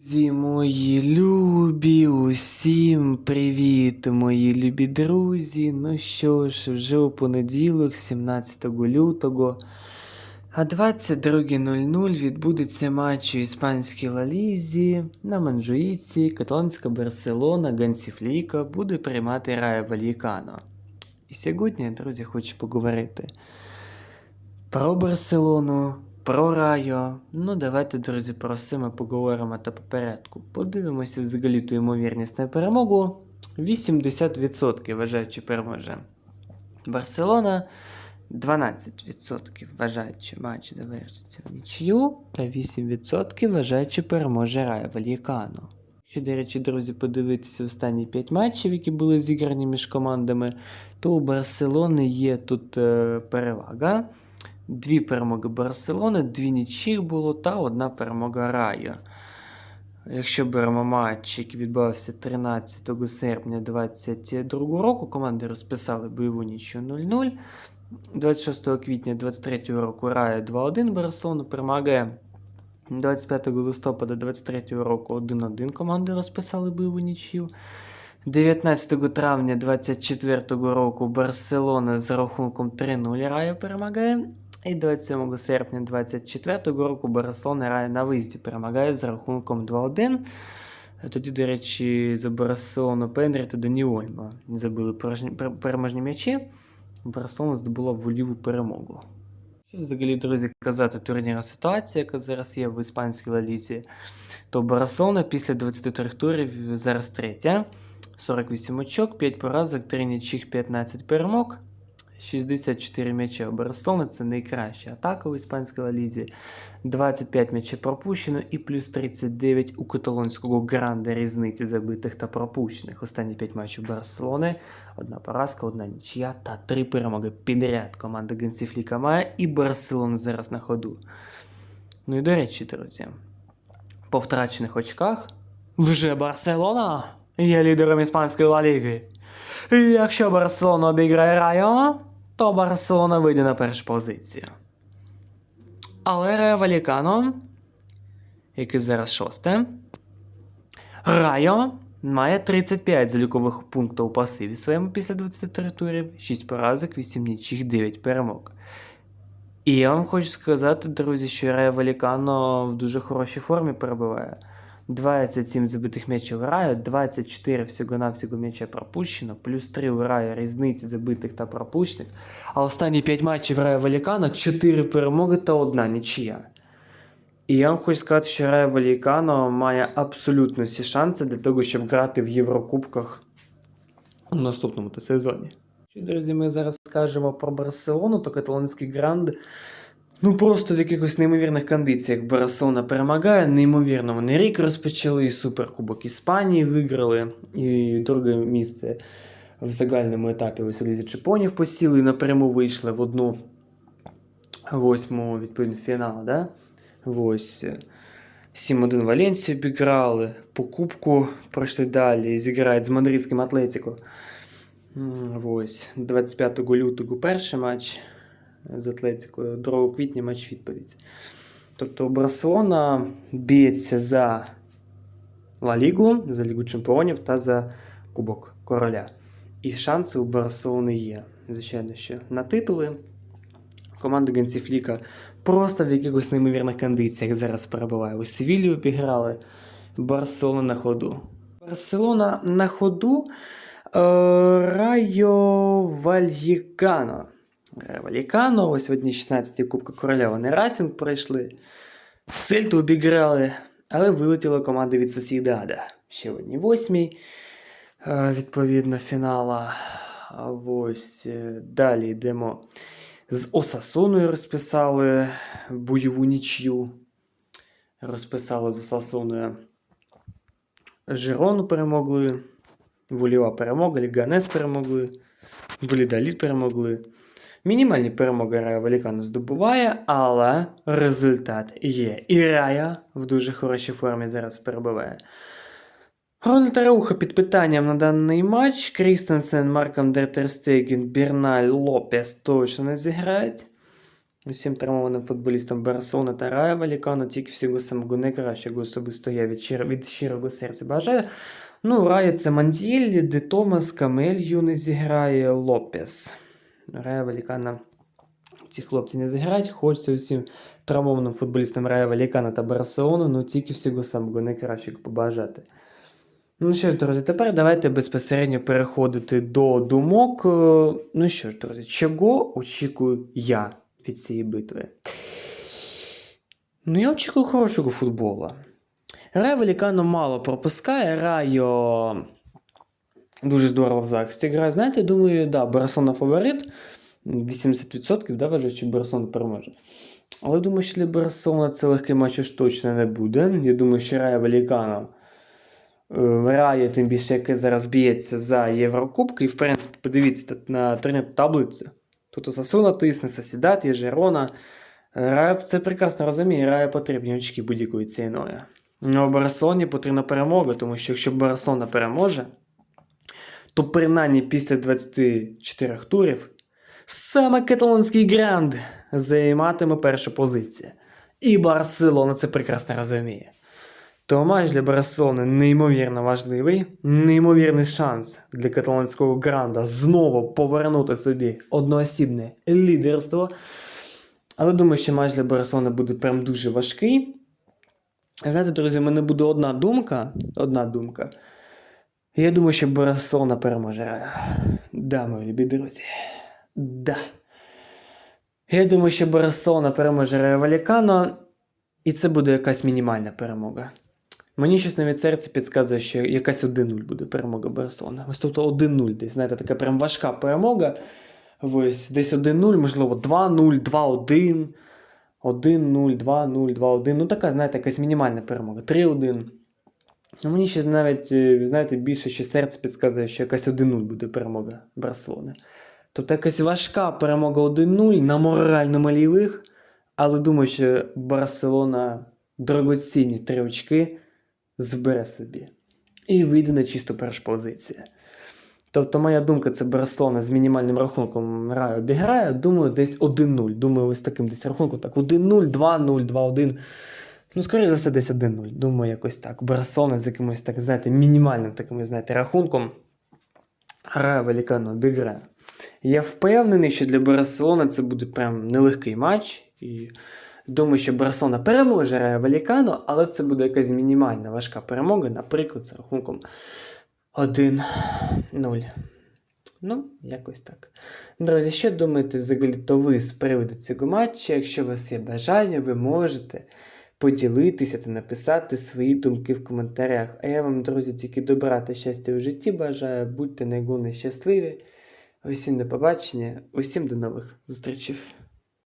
Друзі мої любі, усім привіт, мої любі друзі. Ну що ж, вже у понеділок, 17 лютого, а 22.00 відбудеться матч у іспанській Лалізі на Манжуїці, каталонська Барселона, Гансіфліка буде приймати Рая Вальєкано. І сьогодні, друзі, хочу поговорити про Барселону, про Райо. Ну, давайте, друзі, про все ми поговоримо та по порядку. Подивимося взагалі ту ймовірність на перемогу. 80% вважають, що переможе. Барселона 12% вважають, що матч завершиться в нічию, та 8% вважають, що переможе Райо Вальєкано. Що, до речі, друзі, подивитися останні 5 матчів, які були зіграні між командами, то у Барселони є тут е, перевага. Дві перемоги Барселони, дві нічих було та одна перемога Райо. Якщо беремо матч, який відбувався 13 серпня 2022 року, команди розписали бойову нічю 0-0. 26 квітня 2023 року Райо 2-1 Барселону перемагає. 25 листопада 2023 року 1-1 команди розписали бойову нічю. 19 травня 2024 року Барселона з рахунком 3-0 Райо перемагає. І 27 серпня 2024 року Барселона грає на виїзді, перемагає з рахунком 2-1. Тоді, до речі, за Барселону Пендрі та Дані Ольма забили переможні м'ячі. Барселона здобула воліву перемогу. Взагалі, друзі, казати турнірна ситуація, яка зараз є в іспанській лалізі, то Барселона після 23 турів зараз третя. 48 очок, 5 поразок, 3 нічих, 15 перемог. 64 м'ячі у Барселони це найкраща атака у іспанській лалізі. 25 м'ячів пропущено і плюс 39 у каталонського гранда різниці забитих та пропущених. Останні 5 матчів Барселони, одна поразка, одна нічия та 3 перемоги підряд. Команда Генсіфліка має і Барселона зараз на ходу. Ну і до речі, друзі, по втрачених очках вже Барселона є лідером іспанської Ла Ліги. Якщо Барселона обіграє Райо, то Барселона вийде на першу позицію. Але Рео Валікано, який зараз шосте, Райо має 35 залікових пунктів у пасиві своєму після 23 турів, 6 поразок, 8 нічих, 9 перемог. І я вам хочу сказати, друзі, що Райо Валікано в дуже хорошій формі перебуває. 27 забитих м'ячів Раю, 24 всього-навсього м'яча пропущено, плюс 3 у Раю різниці забитих та пропущених. А останні 5 матчів Раю Валікано 4 перемоги та одна нічия. І я вам хочу сказати, що Райо Валікано має абсолютно всі шанси для того, щоб грати в Єврокубках у наступному та сезоні. Друзі, ми зараз скажемо про Барселону, то каталонський гранд. Ну просто в якихось неймовірних кондиціях Барселона перемагає. Неймовірно, вони рік розпочали, і суперкубок Іспанії виграли, і друге місце в загальному етапі ось у Лізі Чемпіонів посіли і напряму вийшли в одну восьму відповідно фінал. Да? Ось. е, 7-1 Валенсію обіграли, по кубку пройшли далі, зіграють з мадридським Атлетіко. Ось. 25 лютого перший матч з Атлетикою, 2 квітня матч відповідь. Тобто Барселона б'ється за Ла Лігу, за Лігу Чемпіонів та за Кубок Короля. І шанси у Барселони є. Звичайно, що на титули. Команда Генсіфліка просто в якихось неймовірних кондиціях зараз перебуває. У Севілію обіграли. Барселона на ходу. Барселона на ходу. Е, Райо Вальєкано. Райо ось в одній 16 Кубка Короля вони Райсинг пройшли. Сельту обіграли, але вилетіла команда від Сосідада. Ще в одній восьмій, е, відповідно, фінала. Ось е, далі йдемо. З Осасоною розписали бойову нічю. Розписали з Осасоною. Жирону перемогли. Воліва перемога, Ліганес перемогли. Волідаліт перемогли. Мінімальні перемоги Рая Валікана здобуває, але результат є. І Рая в дуже хорошій формі зараз перебуває. Рональд Арауха під питанням на даний матч. Крістенсен, Марк Андер Терстеген, Бірналь, Лопес точно не зіграють. Усім травмованим футболістам Барселони та Рая Валікано тільки всього самого найкращого особисто я від, щиро- від щирого серця бажаю. Ну, Рая це Манділі, Де Томас, Камель юний зіграє, Лопес. Рая Валікана ці хлопці не зіграють. Хочеться усім травмованим футболістам Рая Валікана та Барселони, ну тільки всього самого найкращого побажати. Ну що ж, друзі, тепер давайте безпосередньо переходити до думок. Е, Ну що ж, друзі, чого очікую я від цієї битви? Ну, я очікую хорошого футболу. Рай Валікано мало пропускає, Райо дуже здорово в захисті грає. Знаєте, думаю, да, Барселона фаворит. 80%, да, вважаю, що Барселона переможе. Але думаю, що для Барселона це легкий матч уж точно не буде. Я думаю, що Рая Валікано Рає, тим більше, яке зараз б'ється за Єврокубки. І, в принципі, подивіться на турнір таблицю. Тут Осасуна тисне, Сосідат, є Жерона. Рая це прекрасно розуміє, Рая потрібні очки будь-якої ціною. Ну, Барселоні потрібна перемога, тому що якщо Барселона переможе, то принаймні після 24 турів саме каталонський гранд займатиме першу позицію. І Барселона це прекрасно розуміє. То матч для Барселони неймовірно важливий, неймовірний шанс для каталонського гранда знову повернути собі одноосібне лідерство. Але думаю, що матч для Барселони буде прям дуже важкий. Знаєте, друзі, в мене буде одна думка. Одна думка. Я думаю, що Барселона переможе. Да, мої любі друзі. Да. Я думаю, що Барселона переможе Валікано, і це буде якась мінімальна перемога. Мені щось навіть серце підказує, що якась 1-0 буде перемога Барселони. Ось тобто 1-0 десь, знаєте, така прям важка перемога. Ось десь 1-0, можливо, 2-0, 2-1, 1-0, 2-0, 2-1. Ну така, знаєте, якась мінімальна перемога. 3-1. Ну, мені ще навіть, е, знаєте, більше ще серце підказує, що якась 1-0 буде перемога Барселони. Тобто якась важка перемога 1-0 на морально-малійових, але думаю, що Барселона дорогоцінні три очки збере собі і вийде на чисту першу позицію. Тобто, моя думка, це Барселона з мінімальним рахунком Раю обіграє. Думаю, десь 1-0. Думаю, ось таким десь рахунком. Так, 1-0, 2-0, 2-1. Ну, скоріше за все, десь 1-0. Думаю, якось так. Барселона з якимось, так, знаєте, мінімальним таким, знаєте, рахунком. Рая Великану обіграє. Я впевнений, що для Барселони це буде прям нелегкий матч. І думаю, що Барселона переможе Рая Валікану, але це буде якась мінімальна важка перемога, наприклад, з рахунком 1-0. Ну, якось так. Друзі, що думаєте взагалі то ви з приводу цього матчу? Якщо у вас є бажання, ви можете поділитися та написати свої думки в коментарях. А я вам, друзі, тільки добра та щастя в житті бажаю. Будьте найголовніше щасливі. Усім до побачення, усім до нових зустрічей.